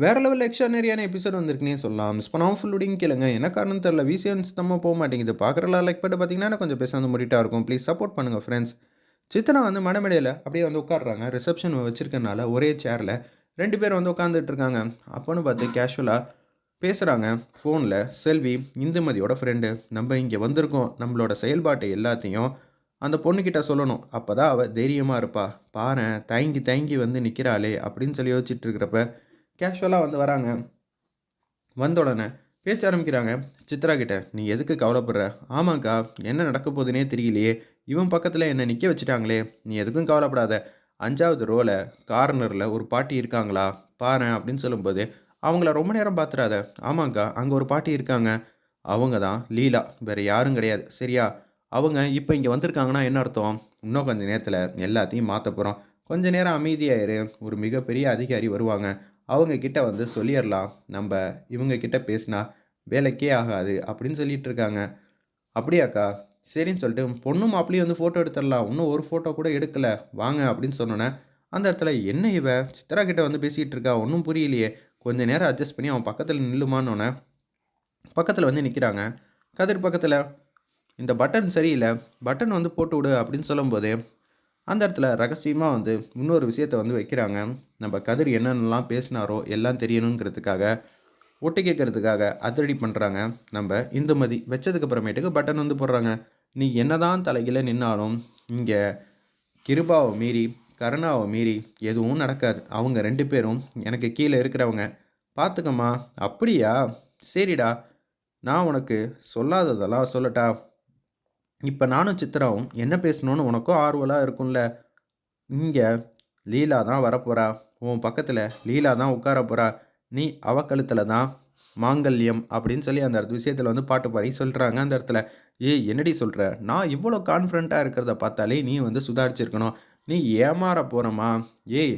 வேற level எக்ஸ்ட்ரானரியான episode வந்திருக்குனே சொல்லலாம். Miss பண்ணாமல் ஃபுல் விடிங் கேளுங்க. என்ன காரணம் தெரில விசியன்ஸ் சுத்தமாக போக மாட்டேங்குது. பார்க்குறலாம் லைக் பண்ணிட்டு பார்த்தீங்கன்னா கொஞ்சம் பேச முடிட்டாக இருக்கும். ப்ளீஸ் சப்போர்ட் பண்ணுங்கள் ஃப்ரெண்ட்ஸ் சித்தனா வந்து மனமடையில் அப்படியே வந்து உட்காடுறாங்க ரிசப்ஷன் வச்சுருக்கனால ஒரே சேரில் ரெண்டு பேர் வந்து உட்காந்துட்டு இருக்காங்க. அப்போன்னு பார்த்து கேஷுவலாக பேசுகிறாங்க ஃபோனில் செல்வி இந்துமதியோட ஃப்ரெண்டு நம்ம இங்கே வந்திருக்கோம். நம்மளோட செயல்பாட்டை எல்லாத்தையும் அந்த பொண்ணுக்கிட்ட சொல்லணும். அப்போ தான் அவள் தைரியமாக இருப்பா. பாரேன் தயங்கி தயங்கி வந்து நிற்கிறாளே அப்படின்னு சொல்லி யோசிச்சுட்டு இருக்கிறப்ப கேஷுவலாக வந்து வராங்க. வந்த உடனே பேச்ச ஆரம்பிக்கிறாங்க. சித்ரா கிட்ட நீ எதுக்கு கவலைப்படுற? ஆமாங்க்கா என்ன நடக்க போகுதுன்னே தெரியலையே. இவன் பக்கத்தில் என்னை நிற்க வச்சுட்டாங்களே. நீ எதுக்கும் கவலைப்படாத. அஞ்சாவது ரோவில் கார்னரில் ஒரு பாட்டி இருக்காங்களா? பாரு அப்படின்னு சொல்லும்போது அவங்கள ரொம்ப நேரம் பார்த்துறாத ஆமாங்க்கா அங்கே ஒரு பாட்டி இருக்காங்க. அவங்க தான் லீலா. வேறு யாரும் கிடையாது. சரியா? அவங்க இப்போ இங்கே வந்திருக்காங்கன்னா என்ன அர்த்தம்? இன்னும் கொஞ்சம் நேரத்தில் எல்லாத்தையும் மாற்ற போகிறோம் கொஞ்ச நேரம் அமைதியாயிரு. ஒரு மிகப்பெரிய அதிகாரி வருவாங்க. அவங்கக்கிட்ட வந்து சொல்லிடலாம் நம்ம இவங்கக்கிட்ட பேசினா வேலைக்கே ஆகாது அப்படின்னு சொல்லிட்டு இருக்காங்க அப்படியாக்கா சரின்னு சொல்லிட்டு பொண்ணும் மாப்பிளையும் வந்து ஃபோட்டோ எடுத்துடலாம் இன்னும் ஒரு ஃபோட்டோ கூட எடுக்கலை வாங்க அப்படின்னு சொன்னோன்னே அந்த இடத்துல என்ன இவ? சித்ரா கிட்ட வந்து பேசிகிட்டு இருக்கா ஒன்றும் புரியலையே கொஞ்ச நேரம் அட்ஜஸ்ட் பண்ணி அவன் பக்கத்தில் நில்லுமான்னொன்னே பக்கத்தில் வந்து நிற்கிறாங்க கதிர் பக்கத்தில் இந்த பட்டன் சரியில்லை பட்டன் வந்து போட்டு விடு அப்படின்னு சொல்லும்போது அந்த இடத்துல ரகசியமாக வந்து இன்னொரு விஷயத்தை வந்து வைக்கிறாங்க. நம்ம கதிர் என்னென்னலாம் பேசினாரோ எல்லாம் தெரியணுங்கிறதுக்காக ஒட்டு கேட்கறதுக்காக அதிரடி பண்ணுறாங்க நம்ம இந்துமதி வச்சதுக்கு அப்புறமேட்டுக்கு பட்டன் வந்து போடுறாங்க. நீ என்னதான் தலைகீழ நின்னாலும் இங்கே கிருபாவை மீறி கருணாவை மீறி எதுவும் நடக்காது. அவங்க ரெண்டு பேரும் எனக்கு கீழே இருக்கிறவங்க. பார்த்துக்கம்மா அப்படியா? சரிடா. நான் உனக்கு சொல்லாததெல்லாம் சொல்லட்டா? இப்போ நானும் சித்ராவும் என்ன பேசணும்னு உனக்கும் ஆர்வலாக இருக்கும்ல. இங்கே லீலா தான் வரப்போகிறா உன் பக்கத்தில் லீலா தான் உட்கார போகிறா நீ அவ கழுத்தில் தான் மாங்கல்யம் அப்படின்னு சொல்லி அந்த இடத்து விஷயத்தில் வந்து பாட்டு பாடி சொல்கிறாங்க அந்த இடத்துல. ஏய் என்னடி சொல்கிற நான் இவ்வளோ கான்ஃபிடண்ட்டாக இருக்கிறத பார்த்தாலே நீ வந்து சுதாரிச்சிருக்கணும். நீ ஏமாற போகிறமா ஏய்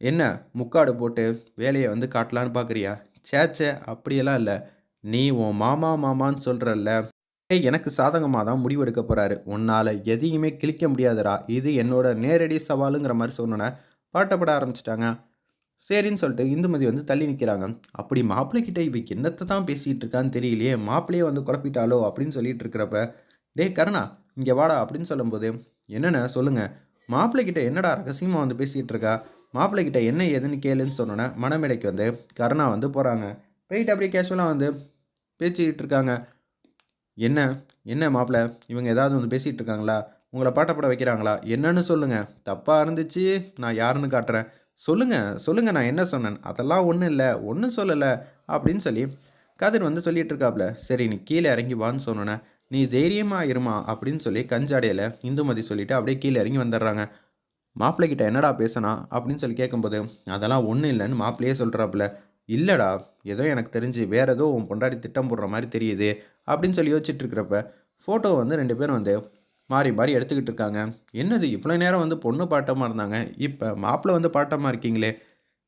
என்ன முக்காடு போட்டு வேலையை வந்து காட்டலான்னு பார்க்குறியா சேச்சே அப்படியெல்லாம் இல்லை. நீ உன் மாமா மாமான்னு சொல்கிறல்ல எனக்கு சாதகமாக தான் முடிவெடுக்க போகிறாரு உன்னால் எதையுமே கிழிக்க முடியாதுடா. இது என்னோட நேரடி சவாலுங்கிற மாதிரி சொன்னோன்னே பாட்டப்பட ஆரம்பிச்சிட்டாங்க. சரின்னு சொல்லிட்டு இந்துமதி வந்து தள்ளி நிற்கிறாங்க அப்படி மாப்பிள்ளை கிட்ட இவ என்னத்தை தான் பேசிகிட்டு இருக்கான்னு தெரியலையே. மாப்பிள்ளையே வந்து குழப்பிட்டாலோ அப்படின்னு சொல்லிட்டு இருக்கிறப்ப டே கருணா இங்கே வாடா அப்படின்னு சொல்லும்போது என்னென்ன சொல்லுங்கள் மாப்பிள்ளைகிட்ட என்னடா ரகசியமாக வந்து பேசிகிட்டு இருக்கா? மாப்பிள்ளைகிட்ட என்ன ஏதுன்னு கேளுன்னு சொன்னோன்னே மணமேடைக்கு வந்து கருணா வந்து போகிறாங்க போயிட்டு அப்படியே கேஷுவலாக வந்து பேசிக்கிட்டு இருக்காங்க. என்ன? என்ன மாப்பிள்ள இவங்க ஏதாவது வந்து பேசிகிட்டு இருக்காங்களா உங்களை பாட்டப்பட வைக்கிறாங்களா? என்னன்னு சொல்லுங்கள் தப்பாக இருந்துச்சு. நான் யாருன்னு காட்டுறேன். சொல்லுங்கள் சொல்லுங்கள் நான் என்ன சொன்னேன்? அதெல்லாம் ஒன்றும் இல்லை. ஒன்றும் சொல்லலை. அப்படின்னு சொல்லி கதிர் வந்து சொல்லிட்டு இருக்காப்புல சரி நீ கீழே இறங்கி வான்னு சொன்னோன்னே நீ தைரியமாக இருமா அப்படின்னு சொல்லி கஞ்சாடையில் இந்துமதி சொல்லிவிட்டு அப்படியே கீழே இறங்கி வந்துடுறாங்க. மாப்பிள்ளைக்கிட்ட என்னடா பேசணும் அப்படின்னு சொல்லி கேட்கும்போது அதெல்லாம் ஒன்றும் இல்லைன்னு மாப்பிள்ளையே சொல்கிறாப்புல இல்லைடா ஏதோ எனக்கு தெரிஞ்சு வேறு ஏதோ உன் பொண்டாடி திட்டம் போடுற மாதிரி தெரியுது அப்படின்னு சொல்லி யோசிச்சுட்டு இருக்கிறப்ப ஃபோட்டோ வந்து ரெண்டு பேரும் வந்து மாறி மாறி எடுத்துக்கிட்டு இருக்காங்க. என்னது இவ்வளோ நேரம் வந்து பொண்ணு பாட்டமாக இருந்தாங்க? இப்போ மாப்பிள்ளை வந்து பாட்டமாக இருக்கீங்களே?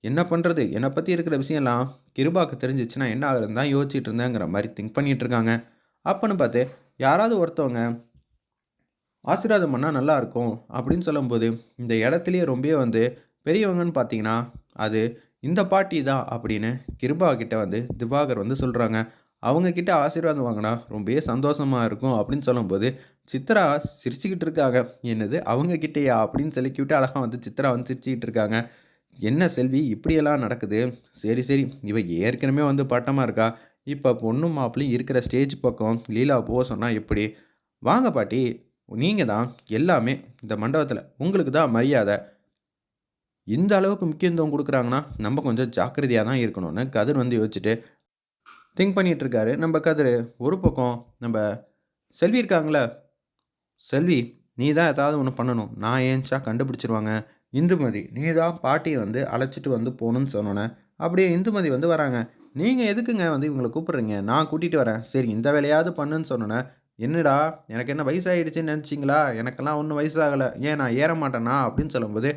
என்ன பண்ணுறது என்னை பற்றி இருக்கிற விஷயம்லாம் கிருபாக்கு தெரிஞ்சிச்சுன்னா என்ன ஆகுதுன்னு தான் யோசிச்சுட்டு இருந்தேங்கிற மாதிரி திங்க் பண்ணிகிட்டு இருக்காங்க. அப்போன்னு பார்த்து யாராவது ஒருத்தவங்க ஆசீர்வாதம் பண்ணால் நல்லாயிருக்கும் அப்படின்னு சொல்லும்போது இந்த இடத்துலையே ரொம்ப வந்து பெரியவங்கன்னு பார்த்தீங்கன்னா அது இந்த பாட்டி தான் அப்படின்னு கிருபா கிட்ட வந்து திவாகர் வந்து சொல்கிறாங்க அவங்கக்கிட்ட ஆசீர்வாதம் வாங்கினா ரொம்பவே சந்தோஷமாக இருக்கும் அப்படின்னு சொல்லும்போது சித்ரா சிரிச்சுக்கிட்டு இருக்காங்க. என்னது அவங்கக்கிட்டேயா அப்படின்னு சொல்லி கிட்ட அழகாக வந்து சித்ரா வந்து சிரிச்சுக்கிட்டு இருக்காங்க. என்ன செல்வி இப்படியெல்லாம் நடக்குது? சரி சரி இவ ஏற்கனவே வந்து பட்டமாக இருக்கா? இப்போ பொண்ணும் மாப்பிளையும் இருக்கிற ஸ்டேஜ் பக்கம் லீலா போக சொன்னால் எப்படி? வாங்க பாட்டி நீங்கள் தான் எல்லாமே இந்த மண்டபத்தில். உங்களுக்கு தான் மரியாதை. இந்த அளவுக்கு முக்கியத்துவம் கொடுக்குறாங்கன்னா நம்ம கொஞ்சம் ஜாக்கிரதையாக தான் இருக்கணும்னு கதிர் வந்து யோசிச்சுட்டு திங்க் பண்ணிகிட்டு இருக்காரு. நம்ம கதிர் ஒரு பக்கம் நம்ம செல்வி இருக்காங்களே செல்வி நீ தான் ஏதாவது ஒன்று பண்ணணும். நான் ஏன்ச்சா கண்டுபிடிச்சிருவாங்க? இந்துமதி நீ தான் பாட்டியை வந்து அழைச்சிட்டு வந்து போகணுன்னு சொன்னோன்னே அப்படியே இந்துமதி வந்து வராங்க. நீங்கள் எதுக்குங்க வந்து இவங்களை கூப்பிட்றீங்க? நான் கூட்டிகிட்டு வரேன். சரி இந்த வேலையாவது பண்ணுன்னு சொன்னோன்னே என்னடா எனக்கு என்ன வயசாகிடுச்சின்னு நினச்சிங்களா? எனக்கெல்லாம் ஒன்றும் வயசாகலை. ஏன் நான் ஏற மாட்டேனா? அப்படின்னு சொல்லும்போது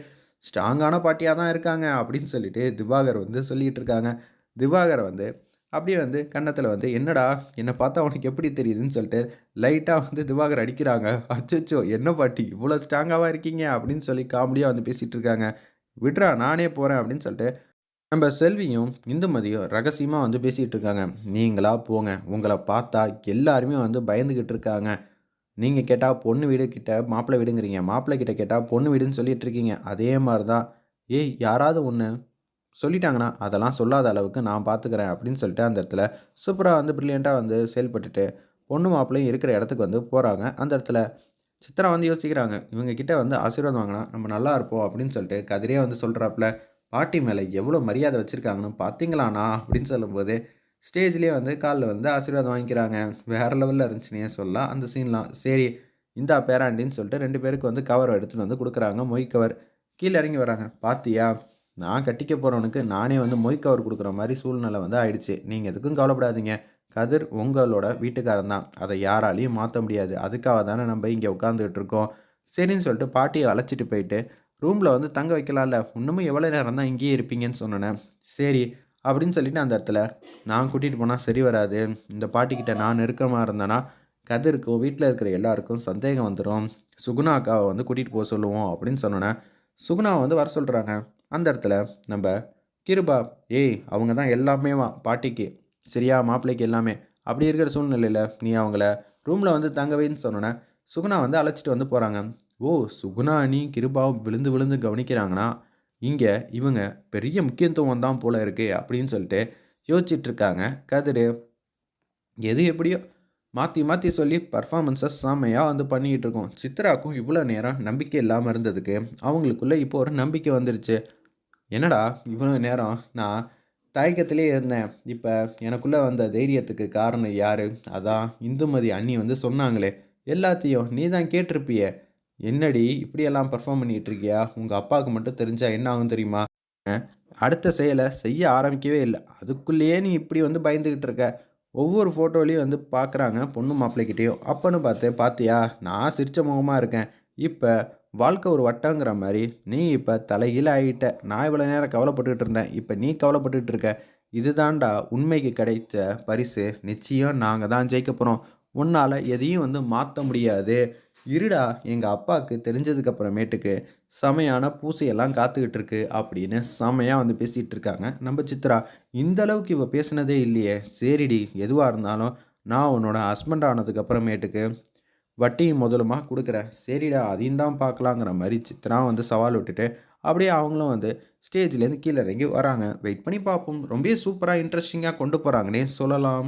ஸ்ட்ராங்கான பாட்டியாக தான் இருக்காங்க அப்படின்னு சொல்லிட்டு திவாகர் வந்து சொல்லிகிட்டு இருக்காங்க. திவாகர் வந்து அப்படியே வந்து கன்னத்தில் வந்து என்னடா என்னை பார்த்தா உனக்கு எப்படி தெரியுதுன்னு சொல்லிட்டு லைட்டாக வந்து திவாகர் அடிக்கிறாங்க. அச்சோ என்ன பாட்டி இவ்வளோ ஸ்ட்ராங்காக இருக்கீங்க? அப்படின்னு சொல்லி காமெடியாக வந்து பேசிகிட்டு இருக்காங்க. விட்றா நானே போகிறேன் அப்படின்னு சொல்லிட்டு நம்ம செல்வியும் இந்துமதியும் ரகசியமாக வந்து பேசிகிட்டு இருக்காங்க. நீங்களா போங்க. உங்களை பார்த்தா எல்லாருமே வந்து பயந்துக்கிட்டு இருக்காங்க. நீங்கள் கேட்டால் பொண்ணு வீடு கிட்ட மாப்பிள்ளை வீடுங்கிறீங்க. மாப்பிள்ளை கிட்ட கேட்டால் பொண்ணு வீடுன்னு சொல்லிட்டு இருக்கீங்க. அதே மாதிரி தான் ஏய் யாராவது ஒன்று சொல்லிட்டாங்கன்னா அதெல்லாம் சொல்லாத அளவுக்கு நான் பார்த்துக்கிறேன் அப்படின்னு சொல்லிட்டு அந்த இடத்துல சூப்பராக வந்து ப்ரில்லியண்ட்டாக வந்து செயல்பட்டுட்டு பொண்ணு மாப்பிள்ளையும் இருக்கிற இடத்துக்கு வந்து போகிறாங்க அந்த இடத்துல சித்ரா வந்து யோசிக்கிறாங்க. இவங்க கிட்டே வந்து ஆசீர்வாதம் வாங்கினா நம்ம நல்லா இருப்போம் அப்படின்னு சொல்லிட்டு கதிரே வந்து சொல்கிறாப்புல பாட்டி மேலே எவ்வளோ மரியாதை வச்சுருக்காங்கன்னு பார்த்தீங்களாண்ணா அப்படின்னு சொல்லும்போது ஸ்டேஜ்லேயே வந்து காலில் வந்து ஆசீர்வாதம் வாங்கிக்கிறாங்க. வேறு லெவலில் இருந்துச்சுனே சொல்லலாம் அந்த சீன்லாம் சரி இந்தா பேராண்டின்னு சொல்லிட்டு ரெண்டு பேருக்கு வந்து கவர் எடுத்துகிட்டு வந்து கொடுக்குறாங்க. மொய் கவர் கீழே இறங்கி வராங்க. பாத்தியா? நான் கட்டிக்க போகிறவனுக்கு நானே வந்து மொய் கவர் கொடுக்குற மாதிரி சூழ்நிலை வந்து ஆயிடுச்சு. நீங்கள் எதுக்கும் கவலைப்படாதீங்க. கதிர் உங்களோட வீட்டுக்காரன் தான். அதை யாராலையும் மாற்ற முடியாது. அதுக்காக தானே நம்ம இங்கே உட்காந்துக்கிட்டு இருக்கோம். சரின்னு சொல்லிட்டு பாட்டியை அழைச்சிட்டு போயிட்டு ரூமில் வந்து தங்க வைக்கலாம்ல. இன்னமும் எவ்வளோ நேரம் தான் இங்கேயே இருப்பீங்கன்னு சொன்னேன். சரி அப்படின்னு சொல்லிட்டு அந்த இடத்துல நான் கூட்டிகிட்டு போனால் சரி வராது. இந்த பாட்டிக்கிட்ட நான் நெருக்கமாக இருந்தேன்னா கதிருக்கும் வீட்டில் இருக்கிற எல்லாருக்கும் சந்தேகம் வந்துடும் சுகுணா அக்காவை வந்து கூட்டிகிட்டு போக சொல்லுவோம் அப்படின்னு சொன்னோன்னே சுகுணாவை வந்து வர சொல்கிறாங்க அந்த இடத்துல நம்ம கிருபா ஏய் அவங்க தான் எல்லாமே வா பாட்டிக்கு. சரியா மாப்பிள்ளைக்கு எல்லாமே. அப்படி இருக்கிற சூழ்நிலையில் நீ அவங்கள ரூமில் வந்து தங்கவேன்னு சொன்னோன்னே சுகுணா வந்து அழைச்சிட்டு வந்து போகிறாங்க ஓ சுகுணா நீ கிருபாவும் விழுந்து விழுந்து கவனிக்கிறாங்கன்னா இங்கே இவங்க பெரிய முக்கியத்துவம் தான் போல இருக்குது அப்படின்னு சொல்லிட்டு யோசிச்சுட்டு இருக்காங்க கதிர் எது எப்படியோ மாற்றி மாற்றி சொல்லி பர்ஃபாமன்ஸை செம்மையாக வந்து பண்ணிக்கிட்டு இருக்கோம் சித்ராக்கும் இவ்வளோ நேரம் நம்பிக்கை இல்லாமல் இருந்ததுக்கு அவங்களுக்குள்ளே இப்போ ஒரு நம்பிக்கை வந்துருச்சு. என்னடா இவ்வளோ நேரம் நான் தயக்கத்திலே இருந்தேன். இப்போ எனக்குள்ளே வந்த தைரியத்துக்கு காரணம் யார்? அதான் இந்துமதி அண்ணி வந்து சொன்னாங்களே. எல்லாத்தையும் நீ தான் கேட்டிருப்பியே. என்னடி இப்படியெல்லாம் பர்ஃபார்ம் பண்ணிகிட்டு இருக்கியா உங்கள் அப்பாவுக்கு மட்டும் தெரிஞ்சால் என்ன ஆகும் தெரியுமா? அடுத்த செயலை செய்ய ஆரம்பிக்கவே இல்லை. அதுக்குள்ளேயே நீ இப்படி வந்து பயந்துக்கிட்டு இருக்க. ஒவ்வொரு ஃபோட்டோலையும் வந்து பார்க்குறாங்க பொண்ணு மாப்பிள்ளைக்கிட்டேயும் அப்போன்னு பார்த்து பார்த்தியா நான் சிரிச்ச முகமாக இருக்கேன். இப்போ வாழ்க்கை ஒரு வட்டங்கிற மாதிரி. நீ இப்போ தலைகீழ ஆகிட்ட. நான் இவ்வளோ நேரம் கவலைப்பட்டுக்கிட்டு இருந்தேன். இப்போ நீ கவலைப்பட்டுக்கிட்டு இருக்க. இதுதான்டா உண்மைக்கு கிடைத்த பரிசு. நிச்சயம் நாங்கள் தான் ஜெயிக்க போகிறோம் உன்னால் எதையும் வந்து மாற்ற முடியாது. இருடா எங்கள் அப்பாவுக்கு தெரிஞ்சதுக்கு அப்புறமேட்டுக்கு செமையான பூசையெல்லாம் காத்துக்கிட்டு இருக்கு அப்படின்னு செமையாக வந்து பேசிகிட்டு இருக்காங்க நம்ம சித்ரா இந்த அளவுக்கு இவ பேசுனதே இல்லையே. சரிடி எதுவாக இருந்தாலும் நான் உன்னோட ஹஸ்பண்ட் ஆனதுக்கு அப்புறமேட்டுக்கு வட்டியும் முதலுமா கொடுக்குறேன். சரிடா அதையும் தான் பார்க்கலாங்கிற மாதிரி சித்ரா வந்து சவால் விட்டுட்டு அப்படியே அவங்களும் வந்து ஸ்டேஜ்லேருந்து கீழே இறங்கி வராங்க. வெயிட் பண்ணி பார்ப்போம். ரொம்ப சூப்பராக இன்ட்ரெஸ்டிங்காக கொண்டு போகிறாங்கன்னே சொல்லலாம்.